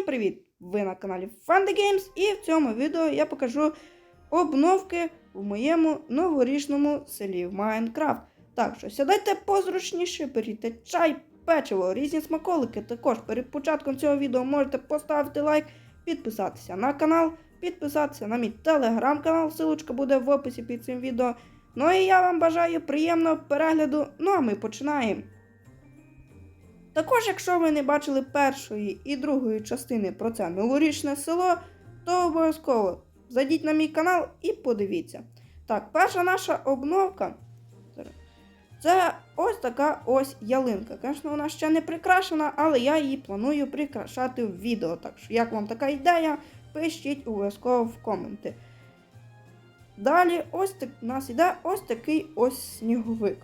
Всім привіт! Ви на каналі Fun The Games і в цьому відео я покажу обновки в моєму новорічному селі в Майнкрафт. Так що сідайте позручніше, беріть чай, печиво, різні смаколики. Також перед початком цього відео можете поставити лайк, підписатися на канал, підписатися на мій телеграм-канал. Силочка буде в описі під цим відео. Ну і я вам бажаю приємного перегляду. Ну а ми починаємо. Також, якщо ви не бачили першої і другої частини про це новорічне село, то обов'язково зайдіть на мій канал і подивіться. Так, перша наша обновка це ось така ось ялинка. Звісно, вона ще не прикрашена, але я її планую прикрашати в відео. Так що, як вам така ідея, пишіть обов'язково в коменти. Далі, ось так, у нас іде ось такий ось сніговик.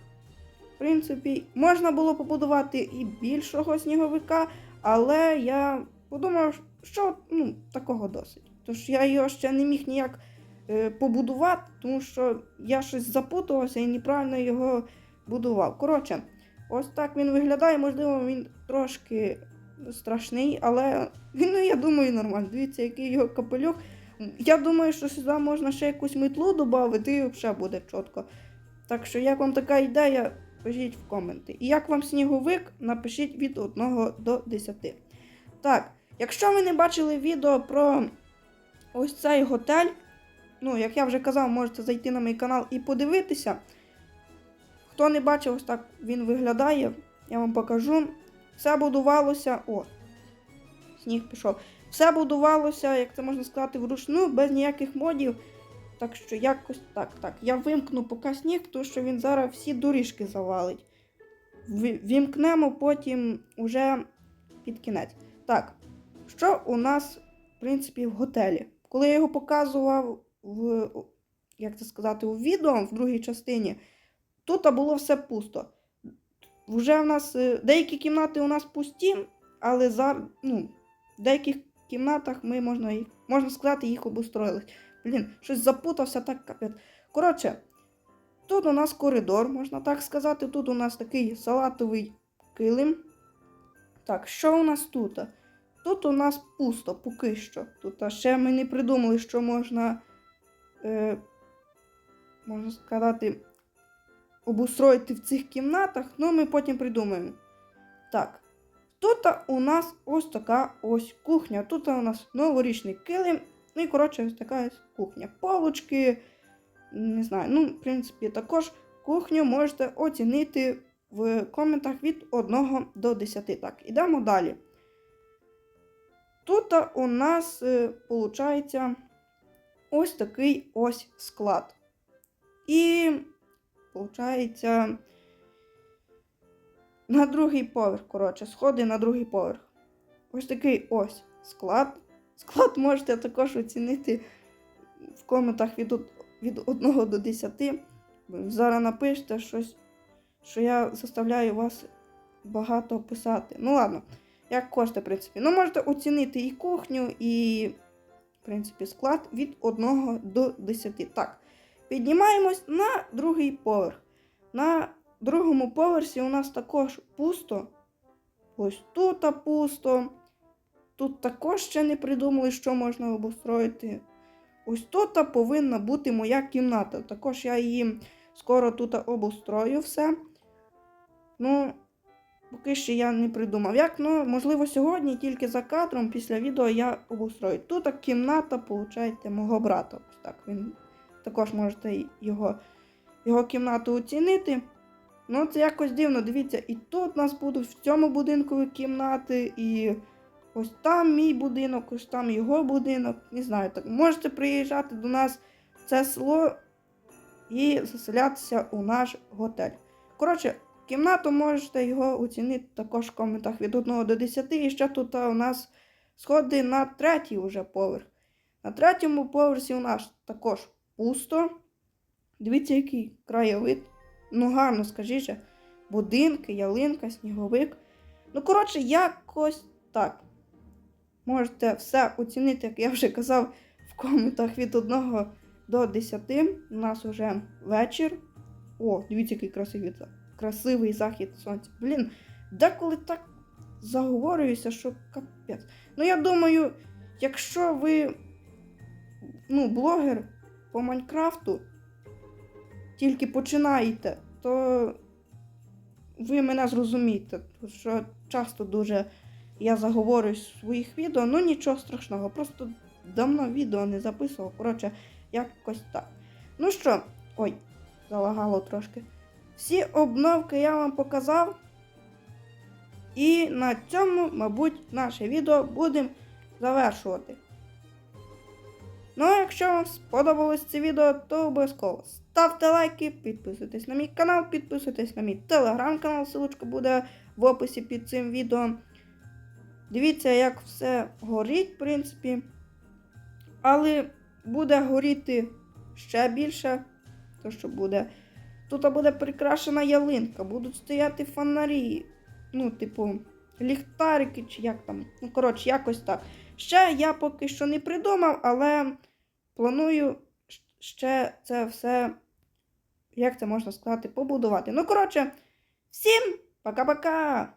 В принципі, можна було побудувати і більшого сніговика, але я подумав, що ну, такого досить. Тож я його ще не міг ніяк е, побудувати, тому що я щось запутувався і неправильно його будував. Коротше, ось так він виглядає, можливо, він трошки страшний, але ну, я думаю, нормально. Дивіться, який його капелюх. Я думаю, що сюди можна ще якусь метлу додати, і взагалі буде чітко. Так що, як вам така ідея, пишіть в коменти. І як вам сніговик, напишіть від 1 до 10. Так, якщо ви не бачили відео про ось цей готель, ну, як я вже казав, можете зайти на мій канал і подивитися. Хто не бачив, ось так він виглядає, я вам покажу. Все будувалося. О, сніг пішов. Все будувалося, як це можна сказати, вручну, без ніяких модів. Так що якось так, так. Я вимкну поки сніг, тому що він зараз всі доріжки завалить. Вімкнемо потім уже під кінець. Так, що у нас, в принципі, в готелі? Коли я його показував в, як це сказати, у відео в другій частині, тут було все пусто. Вже в нас е, деякі кімнати у нас пусті, але за, ну, в деяких кімнатах ми можна, можна сказати, їх обустроїли. Блін, щось запутався так капець. Коротше, тут у нас коридор, можна так сказати. Тут у нас такий салатовий килим. Так, що у нас тут? Тут у нас пусто поки що. Тут а ще ми не придумали, що можна, е, можна сказати, обустроїти в цих кімнатах, ну ми потім придумаємо. Так. Тут у нас ось така ось кухня. Тут у нас новорічний килим. Ну і коротше, ось така ось кухня. Полочки. Не знаю. Ну, в принципі, також кухню можете оцінити в коментах від 1 до 10. Так, ідемо далі. Тут у нас виходить ось такий ось склад. І виходить на другий поверх, коротше, сходи на другий поверх. Ось такий ось склад. Склад можете також оцінити в коментах від, від 1 до 10. Зараз напишете щось, що я заставляю вас багато писати. Ну ладно, як кошти, в принципі. Ну, можете оцінити і кухню, і, в принципі, склад від 1 до 10. Так, піднімаємось на другий поверх. На другому поверсі у нас також пусто. Ось тут пусто. Тут також ще не придумали, що можна обустроїти. Ось тут повинна бути моя кімната. Також я її скоро тут обустрою все. Ну, поки що я не придумав. Як, ну, можливо, сьогодні тільки за кадром після відео я обустрою. Тут кімната, виходить, мого брата. Ось так. Він також можете його, його кімнату оцінити. Ну, це якось дивно. Дивіться, і тут у нас будуть в цьому будинку кімнати, і ось там мій будинок, ось там його будинок. Не знаю, так можете приїжджати до нас в це село і заселятися у наш готель. Коротше, кімнату можете його оцінити також в коментах від 1 до 10. І ще тут у нас сходи на третій уже поверх. На третьому поверсі у нас також пусто. Дивіться, який краєвид. Ну, гарно, скажіть. Будинки, ялинка, сніговик. Ну, коротше, якось так. Можете все оцінити, як я вже казав, в коментах від 1 до 10. У нас вже вечір. О, дивіться, який красивий, красивий захід сонця. Блін, деколи так заговорююся, що капець. Ну, я думаю, якщо ви ну, блогер по Майнкрафту, тільки починаєте, то ви мене зрозумієте, що часто дуже я заговорююсь в своїх відео, ну нічого страшного, просто давно відео не записував. Коротше, якось так. Ну що, ой, залагало трошки. Всі обновки я вам показав. І на цьому, мабуть, наше відео будемо завершувати. Ну, а якщо вам сподобалось це відео, то обов'язково ставте лайки, підписуйтесь на мій канал, підписуйтесь на мій телеграм-канал, ссылочка буде в описі під цим відео. Дивіться, як все горить, в принципі. Але буде горіти ще більше. То що буде. Тут буде прикрашена ялинка, будуть стояти фонарі. Ну, типу, ліхтарики, чи як там. Ну, коротше, якось так. Ще я поки що не придумав, але планую ще це все, як це можна сказати, побудувати. Ну, коротше, всім пока-пока!